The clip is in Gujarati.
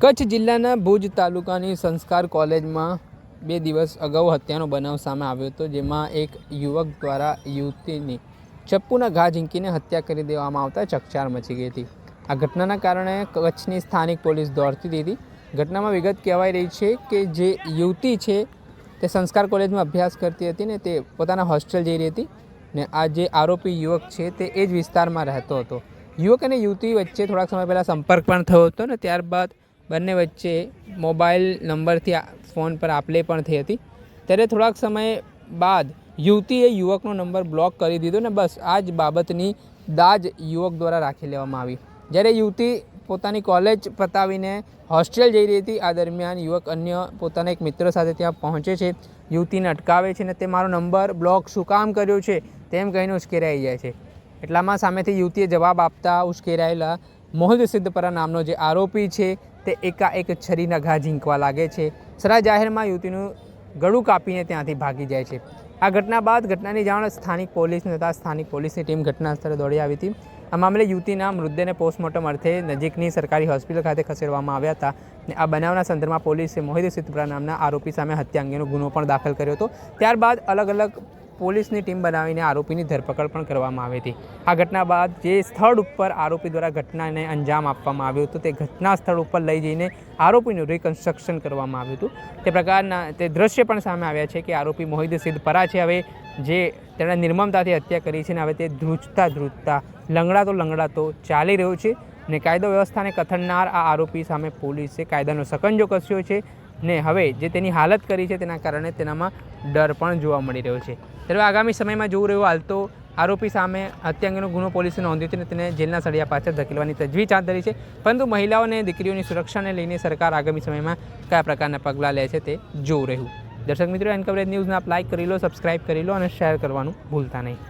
કચ્છ જિલ્લાના ભુજ તાલુકાની સંસ્કાર કોલેજમાં બે દિવસ અગાઉ હત્યાનો બનાવ સામે આવ્યો હતો, જેમાં એક યુવક દ્વારા યુવતીની ચપ્પુના ઘા ઝીંકીને હત્યા કરી દેવામાં આવતા ચકચાર મચી ગઈ હતી. આ ઘટનાના કારણે કચ્છની સ્થાનિક પોલીસ દોડતી હતી. ઘટનામાં વિગત કહેવાઈ રહી છે કે જે યુવતી છે તે સંસ્કાર કોલેજમાં અભ્યાસ કરતી હતી ને તે પોતાના હોસ્ટેલ જઈ રહી હતી ને આ જે આરોપી યુવક છે તે એ જ વિસ્તારમાં રહેતો હતો. યુવક અને યુવતી વચ્ચે થોડાક સમય પહેલાં સંપર્ક પણ થયો હતો ને ત્યારબાદ બંને વચ્ચે મોબાઈલ નંબરથી ફોન પર આપલે પણ થઈ હતી. ત્યારે થોડાક સમય બાદ યુવતીએ યુવકનો નંબર બ્લોક કરી દીધો ને બસ આ જ બાબતની દાજ યુવક દ્વારા રાખી લેવામાં આવી. જ્યારે યુવતી પોતાની કોલેજ પતાવીને હોસ્ટેલ જઈ રહી હતી, આ દરમિયાન યુવક અન્ય પોતાના એક મિત્ર સાથે ત્યાં પહોંચે છે, યુવતીને અટકાવે છે ને તે મારો નંબર બ્લોક શું કામ કર્યો છે તેમ કહીને ઉશ્કેરાઈ જાય છે. એટલામાં સામેથી યુવતીએ જવાબ આપતા ઉશ્કેરાયેલા મોહિત સિદ્ધપરા નામનો જે આરોપી છે તે એકાએક છરીના ઘા ઝીંકવા લાગે છે. સરા જાહેરમાં યુવતીનું ગળું કાપીને ત્યાંથી ભાગી જાય છે. આ ઘટના બાદ ઘટનાની જાણ સ્થાનિક પોલીસને થતાં સ્થાનિક પોલીસની ટીમ ઘટના સ્થળે દોડી આવી હતી. આ મામલે યુવતીના મૃતદેહને પોસ્ટમોર્ટમ અર્થે નજીકની સરકારી હોસ્પિટલ ખાતે ખસેડવામાં આવ્યા હતા અને આ બનાવના સંદર્ભમાં પોલીસે મોહિત સિદ્ધપુરા નામના આરોપી સામે હત્યા અંગેનો ગુનો પણ દાખલ કર્યો હતો. ત્યારબાદ અલગ અલગ પોલીસની ટીમ બનાવીને આરોપીની ધરપકડ પણ કરવામાં આવી હતી. આ ઘટના બાદ જે સ્થળ ઉપર આરોપી દ્વારા ઘટનાને અંજામ આપવામાં આવ્યું હતું, તે ઘટના સ્થળ ઉપર લઈ જઈને આરોપીનું રિકન્સ્ટ્રક્શન કરવામાં આવ્યું હતું. તે પ્રકારના તે દ્રશ્ય પણ સામે આવ્યા છે કે આરોપી મોહિદ સિદ્ધપરા છે. હવે જે તેણે નિર્મમતાથી હત્યા કરી છે ને હવે તે ધ્રુજતા ધ્રુજતા, લંગડાતો લંગડાતો ચાલી રહ્યો છે ને કાયદો વ્યવસ્થાને કથનનાર આ આરોપી સામે પોલીસે કાયદાનો સકંજો કસ્યો છે. ને હવે જે તેની હાલત કરી છે તેના કારણે તેનામાં ડર પણ જોવા મળી રહ્યો છે. ત્યારે આગામી સમયમાં જોવું રહ્યું હાલ તો આરોપી સામે હત્યા અંગેનો ગુનો પોલીસે નોંધ્યો છે અને તેને જેલના સળિયા પાછળ ધકેલવાની તજવીજ હાથ ધરી છે. પરંતુ મહિલાઓ અને દીકરીઓની સુરક્ષાને લઈને સરકાર આગામી સમયમાં કયા પ્રકારના પગલાં લે છે તે જોવું રહ્યું. દર્શક મિત્રો એન કવરેજ ન્યૂઝને આપ લાઇક કરી લો સબસ્ક્રાઇબ કરી લો અને શેર કરવાનું ભૂલતા નહીં.